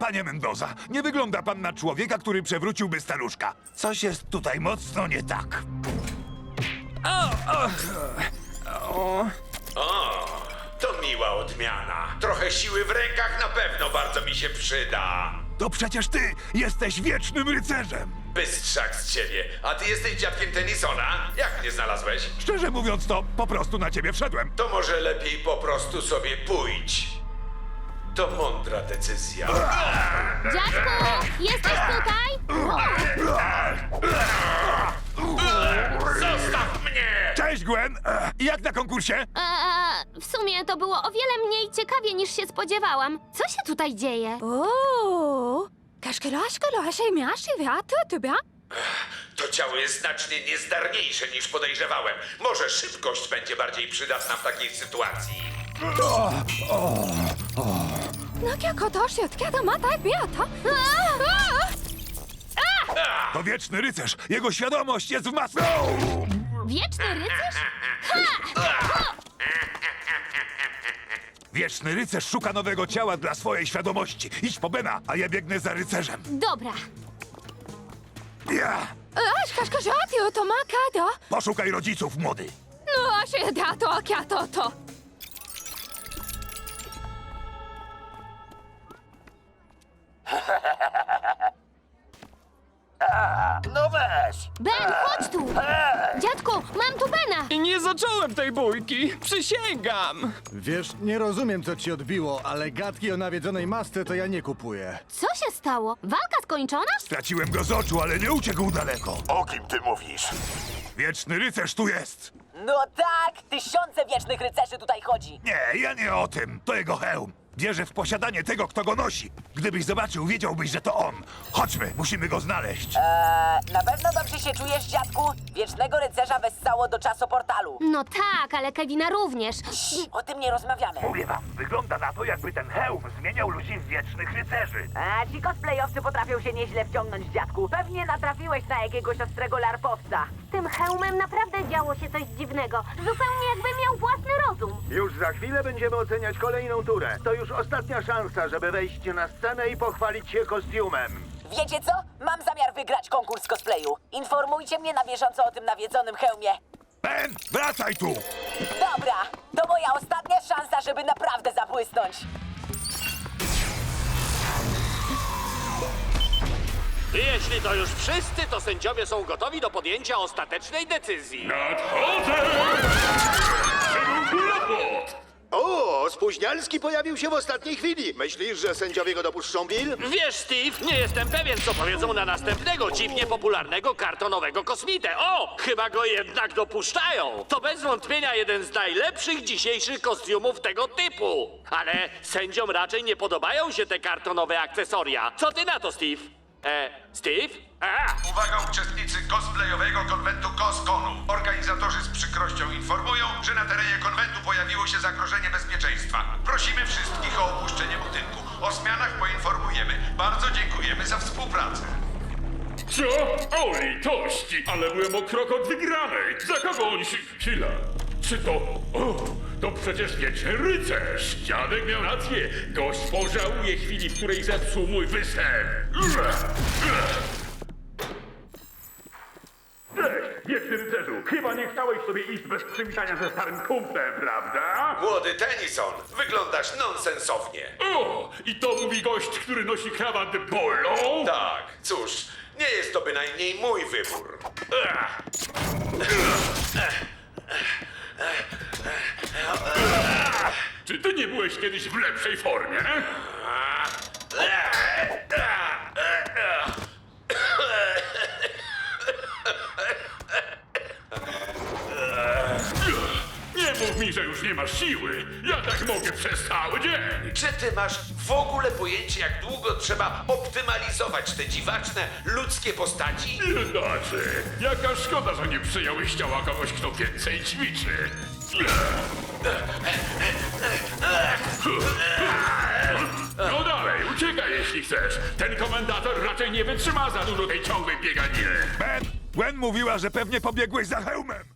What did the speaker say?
Panie Mendoza, nie wygląda pan na człowieka, który przewróciłby staruszka. Coś jest tutaj mocno nie tak. O, to miła odmiana. Trochę siły w rękach na pewno bardzo mi się przyda. To przecież ty jesteś wiecznym rycerzem. Bystrzak z ciebie. A ty jesteś dziadkiem Tennisona? Jak mnie znalazłeś? Szczerze mówiąc, to po prostu na ciebie wszedłem. To może lepiej po prostu sobie pójdź. To mądra decyzja. Dziadku, jesteś tutaj? Zostaw mnie! Cześć, Gwen! E, Jak na konkursie? Eee, w sumie to było o wiele mniej ciekawie niż się spodziewałam. Co się tutaj dzieje? Que là, j'ai mis un cheveu, tout bien. To ciało jest znacznie niezdarniejsze niż podejrzewałem. Może szybkość będzie bardziej przydatna w takiej sytuacji. No, qu'est-ce que t'as, je te garde ma tête bien, attends. Ah, To wieczny rycerz. Jego świadomość jest w masce. Wieczny rycerz? Wieczny rycerz szuka nowego ciała dla swojej świadomości. Idź po Bena, a ja biegnę za rycerzem. Dobra. Ja! ah, qu'est-ce que j'ai dit, autrement, cadeau. Poszukaj rodziców, młody. No, j'ai dit, toi, cadeau, toi. No weź! Ben, chodź tu! Dziadku, mam tu Bena! I nie zacząłem tej bójki! Przysięgam! Wiesz, nie rozumiem, co ci odbiło, ale gadki o nawiedzonej masce to ja nie kupuję. Co się stało? Walka skończona? Straciłem go z oczu, ale nie uciekł daleko. O kim ty mówisz? Wieczny rycerz tu jest. No tak, tysiące wiecznych rycerzy tutaj chodzi. Nie, ja nie o tym. To jego hełm. Bierze w posiadanie tego, kto go nosi. Gdybyś zobaczył, wiedziałbyś, że to on. Chodźmy, musimy go znaleźć. Eee, na pewno dobrze się czujesz, dziadku? Wiecznego rycerza wessało do czasoportalu. No tak, ale Kevina również. O tym nie rozmawiamy. Mówię wam, wygląda na to, jakby ten hełm zmieniał ludzi w wiecznych rycerzy. A ci cosplayowcy potrafią się nieźle wciągnąć, dziadku. Pewnie natrafiłeś na jakiegoś ostrego larpowca. Z tym hełmem naprawdę działo się coś dziwnego. Zupełnie jakby miał własny rozum. Już za chwilę będziemy oceniać kolejną turę. To już ostatnia szansa, żeby wejść na scenę i pochwalić się kostiumem. Wiecie co? Mam zamiar wygrać konkurs cosplayu. Informujcie mnie na bieżąco o tym nawiedzonym hełmie. Ben, wracaj tu! Dobra, to moja ostatnia szansa, żeby naprawdę zabłysnąć. Jeśli to już wszyscy, to sędziowie są gotowi do podjęcia ostatecznej decyzji. O, spóźnialski pojawił się w ostatniej chwili. Myślisz, że sędziowie go dopuszczą, Bill? Wiesz, Steve, nie jestem pewien, co powiedzą na następnego dziwnie popularnego kartonowego kosmitę. O, chyba go jednak dopuszczają. To bez wątpienia jeden z najlepszych dzisiejszych kostiumów tego typu. Ale sędziom raczej nie podobają się te kartonowe akcesoria. Co ty na to, Steve? E, Steve? A! Uwaga uczestnicy cosplayowego konwentu Coskonu. Organizatorzy z przykrością informują, że na terenie konwentu pojawiło się zagrożenie bezpieczeństwa. Prosimy wszystkich o opuszczenie budynku. O zmianach poinformujemy. Bardzo dziękujemy za współpracę. Co? O litości, ale byłem o krok od wygranej. Za kogo on się... Chwila. Czy to... O, to przecież wieczny rycerz. Dziadek miał rację. Gość pożałuje chwili, w której zepsuł mój występ. Cześć, wieczny rycerzu. Chyba nie chciałeś sobie iść bez przywitania ze starym kumplem, prawda? Młody Tennyson, wyglądasz nonsensownie. O, i to mówi gość, który nosi krawat polo? Tak, cóż, nie jest to bynajmniej mój wybór. Ach. Czy ty nie byłeś kiedyś w lepszej formie? Nie mów mi, że już nie masz siły. Ja tak mogę przez cały dzień. Czy ty masz w ogóle pojęcie, jak długo trzeba optymalizować te dziwaczne, ludzkie postaci? Biedaczy, jaka szkoda, że nie przyjąłeś ciała kogoś, kto więcej ćwiczy. No dalej, uciekaj jeśli chcesz. Ten komentator raczej nie wytrzyma za dużo tej ciągłej bieganiny. Ben, Gwen mówiła, że pewnie pobiegłeś za hełmem.